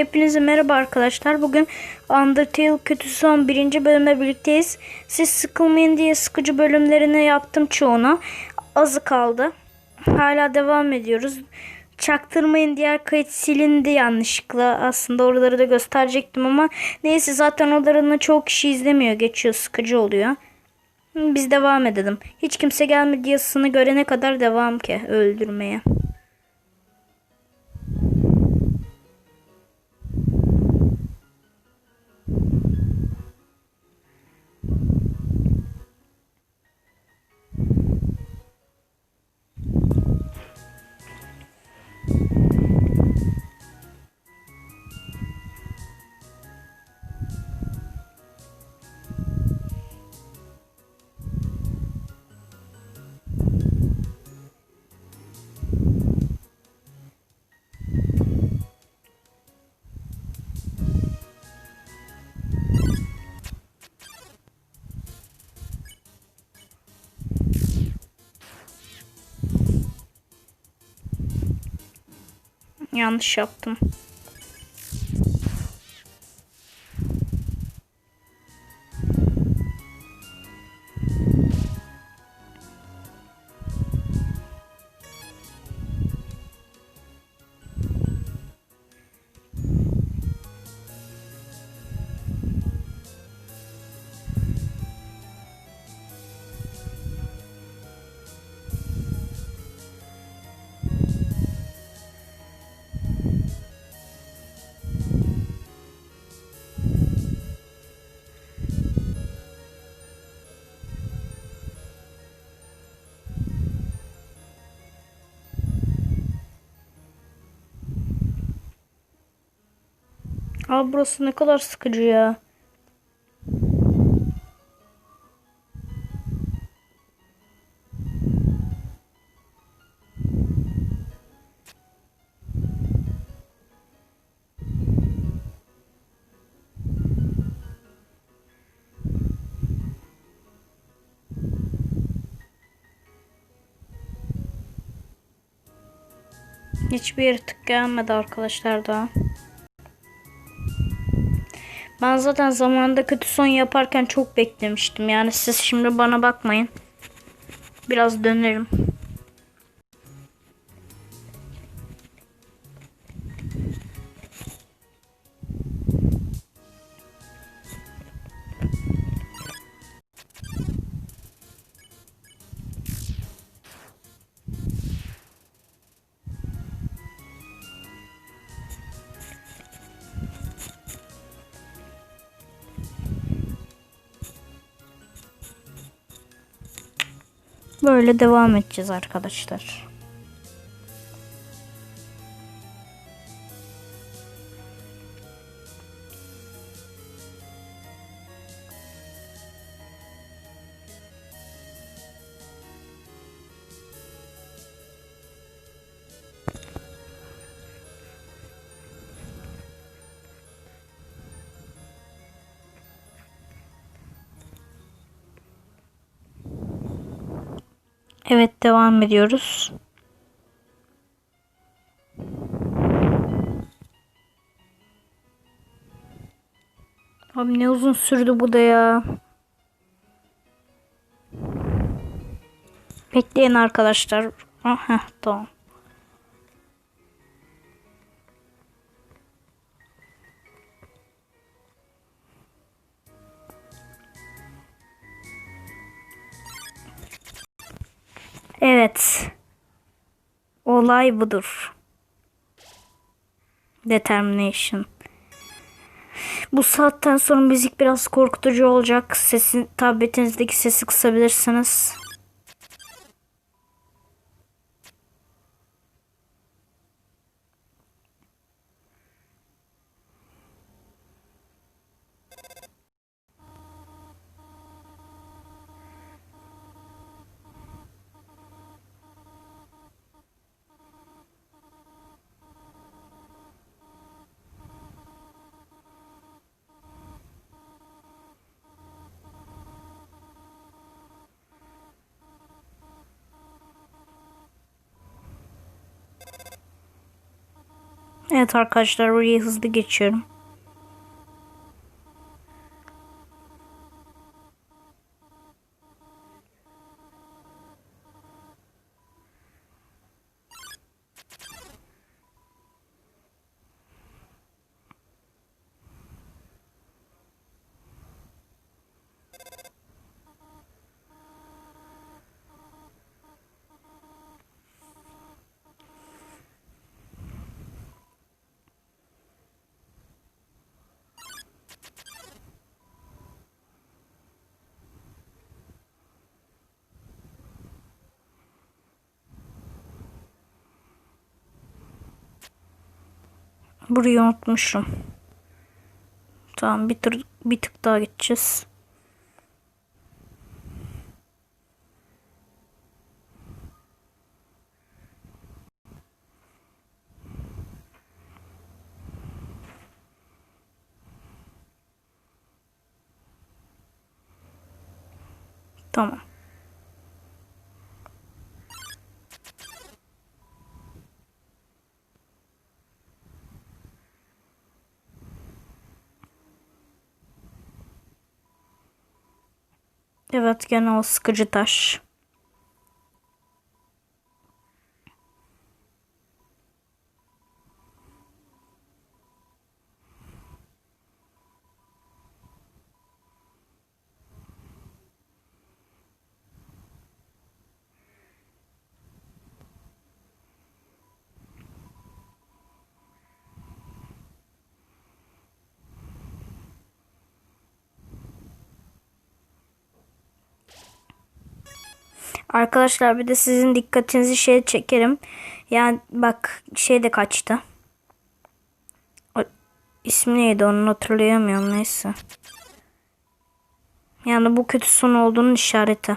Hepinize merhaba arkadaşlar. Bugün Undertale kötü son birinci bölümle birlikteyiz. Siz sıkılmayın diye sıkıcı bölümlerini yaptım çoğuna. Azı kaldı. Hala devam ediyoruz. Çaktırmayın diğer kayıt silindi yanlışlıkla. Aslında oraları da gösterecektim ama neyse zaten oralarını çok kişi izlemiyor. Geçiyor sıkıcı oluyor. Biz devam edelim. Hiç kimse gelmedi yazısını görene kadar devam ki öldürmeye. Yanlış yaptım. Aa burası ne kadar sıkıcı ya. Hiçbir yaratık gelmedi arkadaşlar daha. Ben zaten zamanında kötü son yaparken çok beklemiştim. Yani siz şimdi bana bakmayın. Biraz dönerim. Böyle devam edeceğiz arkadaşlar. Evet devam ediyoruz. Abi ne uzun sürdü bu da ya. Bekleyin arkadaşlar. Aha tamam. Evet. Olay budur. Determination. Bu saatten sonra müzik biraz korkutucu olacak. Sesin tabletinizdeki sesi kısabilirsiniz. Evet arkadaşlar oraya hızlı geçiyorum. Burayı unutmuşum. Tamam bir, tır, bir tık daha gideceğiz. Tamam. Evet gene o sıkıcı taş. Arkadaşlar bir de sizin dikkatinizi şey çekerim. Yani bak şey de kaçtı. O, ismi neydi onu hatırlayamıyorum neyse. Yani bu kötü son olduğunun işareti.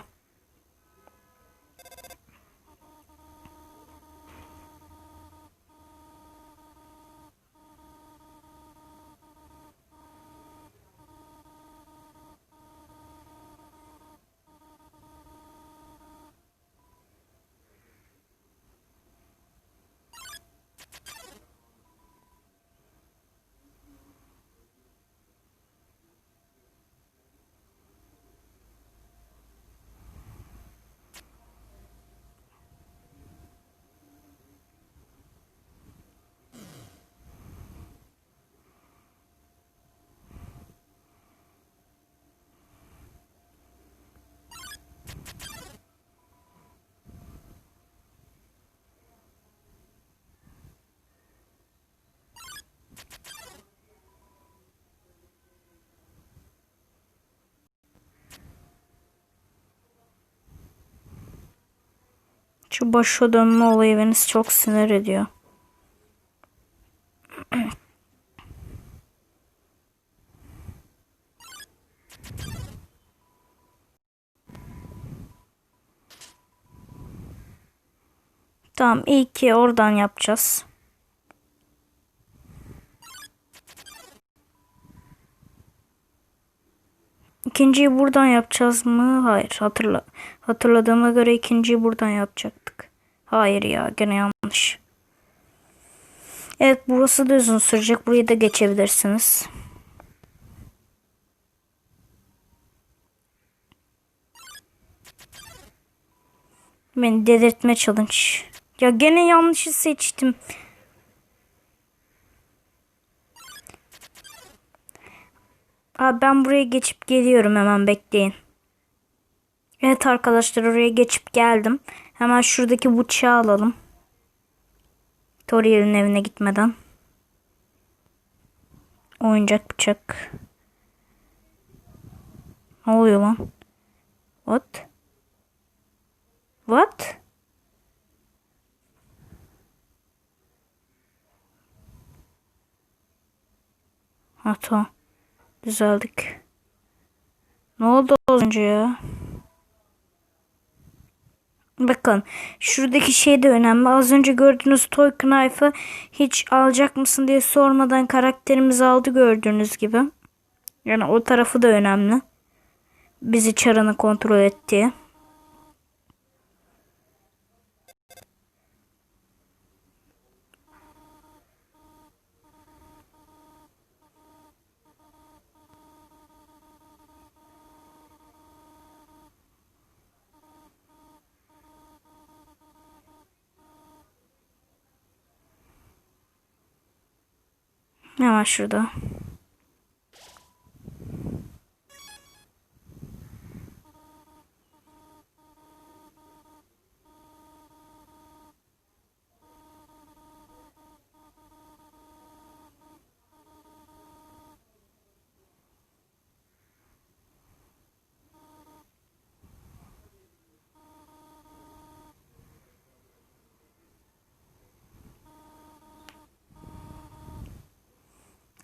Şu başa dönme olayı beni çok sinir ediyor. Tamam iyi ki oradan yapacağız. İkinciyi buradan yapacağız mı? Hayır. Hatırla hatırladığıma göre ikinciyi buradan yapacaktık. Hayır ya gene yanlış. Evet burası da uzun sürecek. Burayı da geçebilirsiniz. Beni delirtme challenge. Ya gene yanlışı seçtim. Abi ben buraya geçip geliyorum hemen bekleyin. Evet arkadaşlar oraya geçip geldim. Hemen şuradaki bıçağı alalım. Toriel'in evine gitmeden. Oyuncak bıçak. Ne oluyor lan? What? What? Ha tamam. Düzeldik. Ne oldu az önce ya? Bakın şuradaki şey de önemli. Az önce gördüğünüz Toy Knife'ı hiç alacak mısın diye sormadan karakterimiz aldı gördüğünüz gibi. Yani o tarafı da önemli. Bizi çarını kontrol ettiği. Hemen şurada.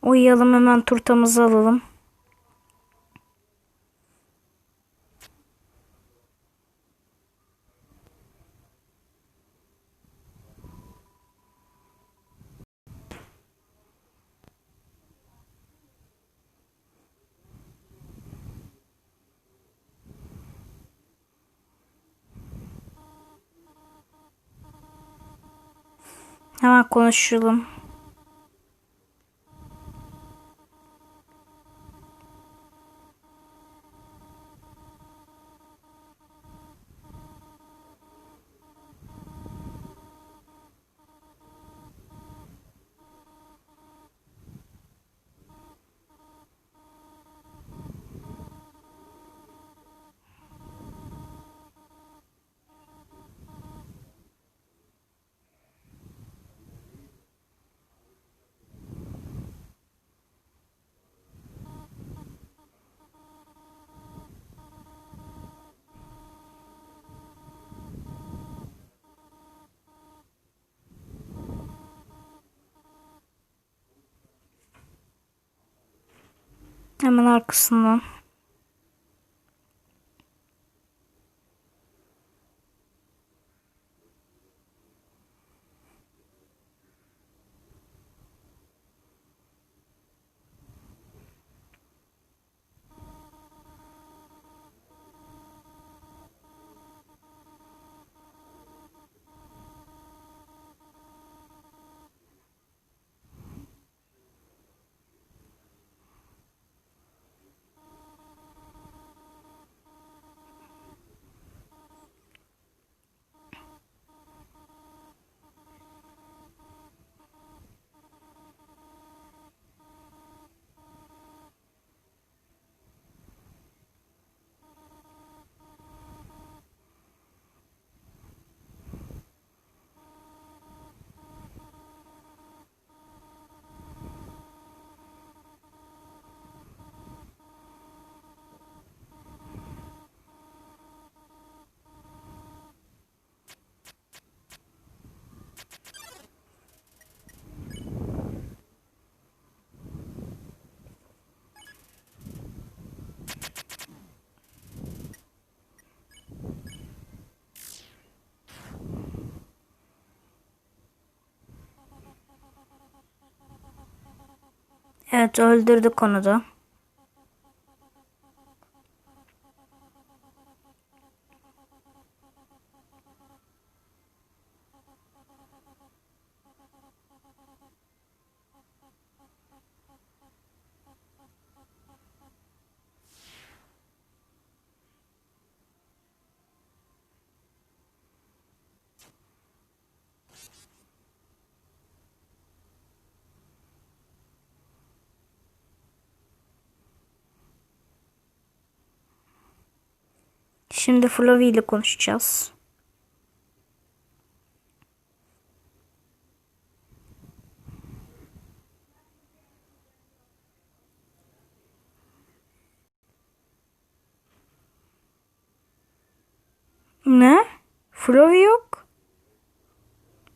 Uyuyalım hemen turtamızı alalım. Hemen konuşalım. Hemen arkasından. Evet öldürdük onu da. Şimdi Flavi ile konuşacağız. Ne? Flavi yok.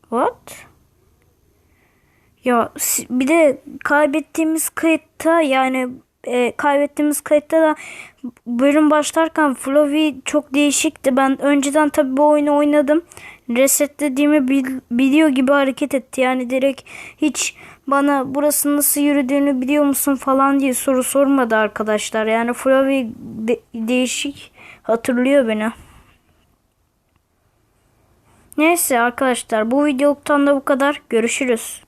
What? Ya bir de kaybettiğimiz kayıtta yani e, kaybettiğimiz kayıtta da bölüm başlarken Flavi çok değişikti. Ben önceden tabii bu oyunu oynadım. Resetlediğimi bil- biliyor gibi hareket etti. Yani direkt hiç bana burası nasıl yürüdüğünü biliyor musun falan diye soru sormadı arkadaşlar. Yani Flavi de- değişik hatırlıyor beni. Neyse arkadaşlar bu videoluktan da bu kadar. Görüşürüz.